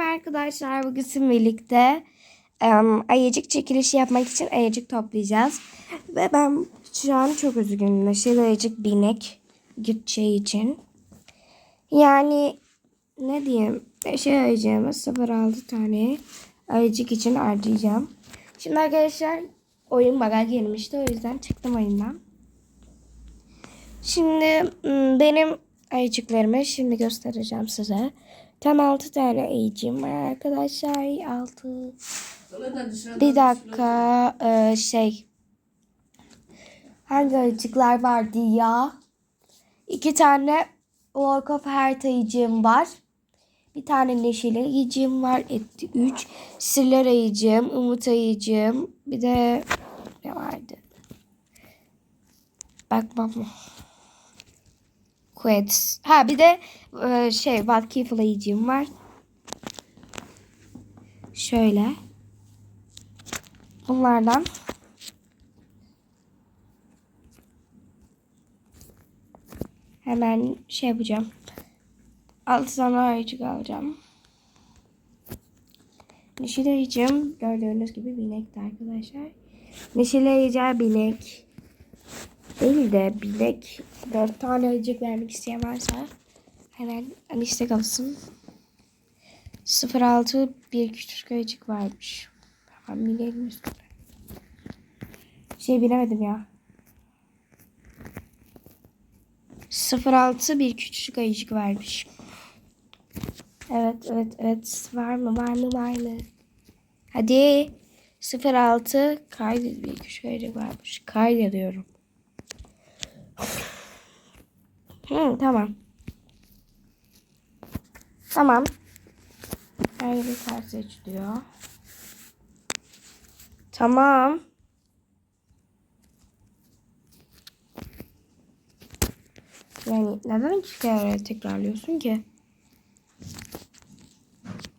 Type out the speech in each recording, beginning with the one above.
Merhaba arkadaşlar. Bugün sizinle birlikte em, ayıcık çekilişi yapmak için ayıcık toplayacağız. Ve ben şu an çok üzgünüm. Neşeli ayıcık binek gideceği için. Yani ne diyeyim? Neşeli ayıcığımı 0.6 tane ayıcık için harcayacağım. Şimdi arkadaşlar oyun baga girmişti. O yüzden çıktım oyundan. Şimdi benim ayıcıklarımı şimdi göstereceğim size. Tam 6 tane ayıcığım var arkadaşlar. 6. Bir dakika e, şey. Hangi ayıcıklar vardı ya? İki tane Walk of Heart ayıcığım var. Bir tane neşeli ayıcığım var. Etti 3. Sırlar ayıcığım, umut ayıcığım. Bir de ne vardı? Bakmam. Quets. Ha bir de e, şey Vatki Flay'cim var. Şöyle. Bunlardan. Hemen şey yapacağım. Altı tane ayıcık alacağım. Neşeli ayıcım gördüğünüz gibi binekti arkadaşlar. Neşeli ayıcı binek değil de bilek dört tane ayıcık vermek isteyen varsa hemen liste kalsın. 06 bir küçük ayıcık varmış. Hemen bileğimin üstüne. Şey bilemedim ya. 06 bir küçük ayıcık vermiş. Evet evet evet var mı var mı var mı? Hadi 06 kaydet bir küçük ayıcık varmış. Kaydediyorum. Hı, tamam. Tamam. Böyle bir kart seçiliyor. Tamam. Yani neden iki kere tekrarlıyorsun ki?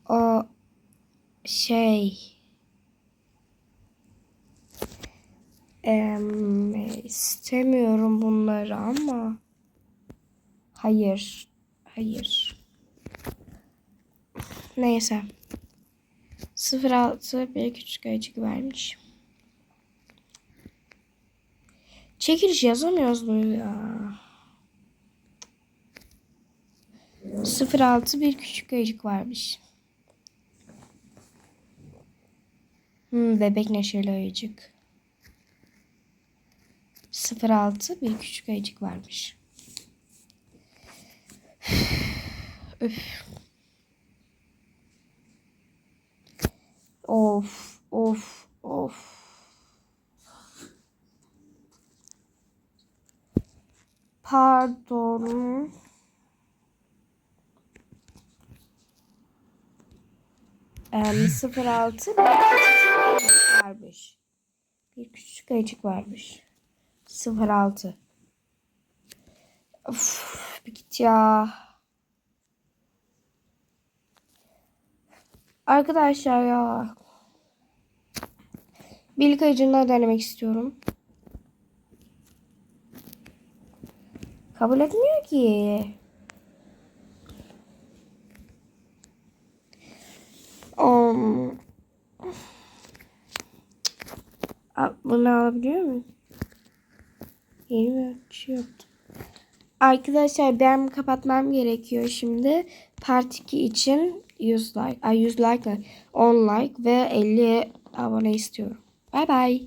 O şey Em, istemiyorum bunları ama hayır hayır. Neyse. 06 bir küçük ayıcık vermiş. Çekiliş yazamıyoruz mu ya? 06 bir küçük ayıcık varmış hmm, bebek neşeli ayıcık 06 bir küçük ayıcık varmış. Öf. Of of of. Pardon. Em, 06 bir küçük ayıcık varmış. Bir küçük ayıcık varmış. 06. Of, bir git ya. Arkadaşlar ya. Birlik ayıcını denemek istiyorum. Kabul etmiyor ki. Um, bunu alabiliyor muyum? Yeni bir şey yaptım. Arkadaşlar ben kapatmam gerekiyor şimdi. Part 2 için 100 like, ay 100 like, 10 like ve 50 abone istiyorum. Bay bay.